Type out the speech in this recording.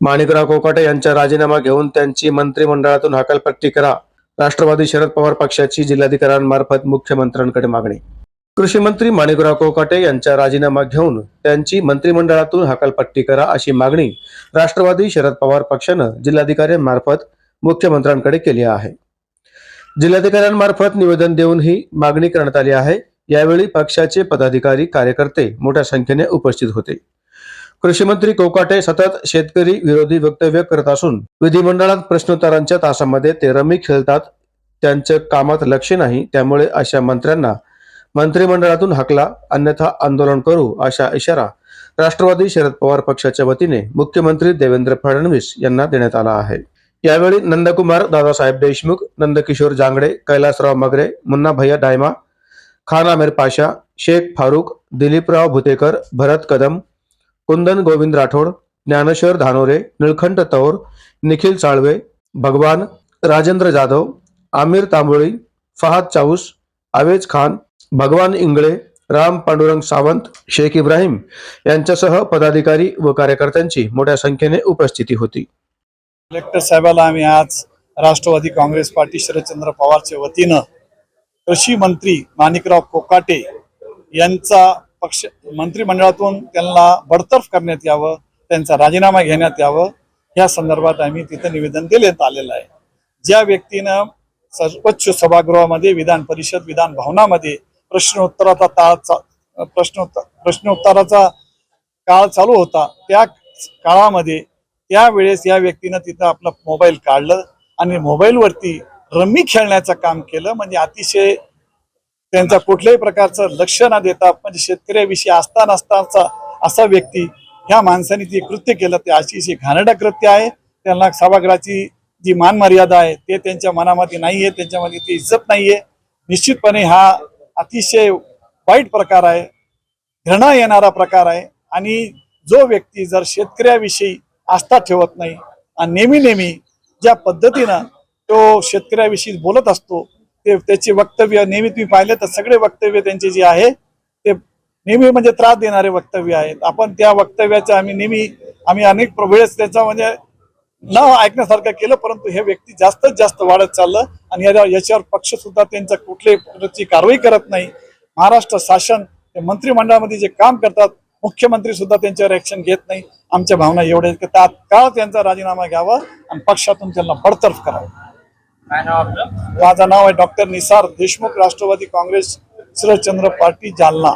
माणिकराव कोकाटे यांचा राजीनामा घेऊन त्यांची मंत्रिमंडळातून हकालपट्टी करा. राष्ट्रवादी शरद पवार पक्षाची जिल्हाधिकाऱ्यांमार्फत मुख्यमंत्र्यांकडे मागणी. कृषी मंत्री माणिकराव कोकाटे यांचा राजीनामा घेऊन त्यांची मंत्रिमंडळातून हकालपट्टी करा अशी मागणी राष्ट्रवादी शरद पवार पक्षानं जिल्हाधिकाऱ्यांमार्फत मुख्यमंत्र्यांकडे केली आहे. जिल्हाधिकाऱ्यांमार्फत निवेदन देऊन ही मागणी करण्यात आली आहे. यावेळी पक्षाचे पदाधिकारी कार्यकर्ते मोठ्या संख्येने उपस्थित होते. कृषीमंत्री कोकाटे सतत शेतकरी विरोधी वक्तव्य करत असून विधिमंडळात प्रश्नोत्तरांच्या तासामध्ये ते रमी खेळतात. त्यांचं कामात लक्ष नाही. त्यामुळे अशा मंत्र्यांना मंत्रिमंडळातून हकला. अन्यथा आंदोलन करू अशा इशारा राष्ट्रवादी शरद पवार पक्षाच्या वतीने मुख्यमंत्री देवेंद्र फडणवीस यांना देण्यात आला आहे. यावेळी नंदकुमार दादासाहेब देशमुख नंदकिशोर जांगडे कैलासराव मगरे मुन्ना भैया डायमा खान आमिर पाशा शेख फारुख दिलीपराव भुतेकर भरत कदम कुंदन गोविंद राठोड ज्ञानेश्वर धानोरे निळखंठ तौर निखिल साळवे भगवान राजेंद्र जाधव आमिर तांबोळी फहाद चाऊस आवेज खान भगवान इंगळे राम पांडुरंग सावंत शेख इब्राहिम यांच्यासह पदाधिकारी व कार्यकर्त्यांची मोठ्या संख्येने उपस्थिती होती. कलेक्टर साहेबाला आम्ही आज राष्ट्रवादी काँग्रेस पार्टी शरदचंद्र पवारच्या वतीनं कृषी मंत्री माणिकराव कोकाटे यांचा पक्ष मंत्रिमंडळातून त्यांना बडतर्फ करण्यात यावं त्यांचा राजीनामा घेण्यात यावं या संदर्भात आम्ही तिथं निवेदन देण्यात आलेलं आहे. ज्या व्यक्तीनं सर्वोच्च सभागृहामध्ये विधान परिषद विधान भवनामध्ये प्रश्नोत्तराचा ताळ प्रश्नोत्तर प्रश्नोत्तराचा काळ चालू होता त्या काळामध्ये त्यावेळेस या व्यक्तीनं तिथं आपला मोबाईल काढलं आणि मोबाईलवरती रम्मी खेळण्याचं काम केलं. म्हणजे अतिशय त्यांचा कुठल्याही प्रकारचं लक्ष न देता म्हणजे शेतकऱ्याविषयी आस्था नसताचा असा व्यक्ती ह्या माणसाने जे कृत्य केलं ते अतिशय घाणेरडं कृत्य आहे. त्यांना सभागृहाची जी मान मर्यादा आहे ते त्यांच्या मनामध्ये नाहीये त्यांच्यामध्ये ती इज्जत नाही आहे निश्चितपणे हा अतिशय वाईट प्रकार आहे घृणा येणारा प्रकार आहे. आणि जो व्यक्ती जर शेतकऱ्याविषयी आस्था ठेवत नाही आणि नेहमी नेहमी ज्या पद्धतीनं तो शेतकऱ्याविषयी बोलत असतो ते त्याचे वक्तव्य नेहमी तुम्ही पाहिले तर सगळे वक्तव्य त्यांचे जे आहे ते नेहमी म्हणजे त्रास देणारे वक्तव्य आहेत. आपण त्या वक्तव्याच्या आम्ही नेहमी आम्ही अनेक वेळेस त्याचा म्हणजे न ऐकण्यासारखं केलं परंतु हे व्यक्ती जास्तच जास्त वाढत चाललं आणि याच्यावर पक्ष सुद्धा त्यांचा कुठल्याही कारवाई करत नाही. महाराष्ट्र शासन मंत्रिमंडळामध्ये जे काम करतात मुख्यमंत्री सुद्धा त्यांच्यावर ऍक्शन घेत नाही. आमच्या भावना एवढ्या की तात्काळ त्यांचा राजीनामा घ्यावा आणि पक्षातून त्यांना बडतर्फ करावं. काय नाव आपलं? माझं नाव आहे doctor Nisar Deshmukh Rashtrawadi Congress Sharadchandra party Jalna.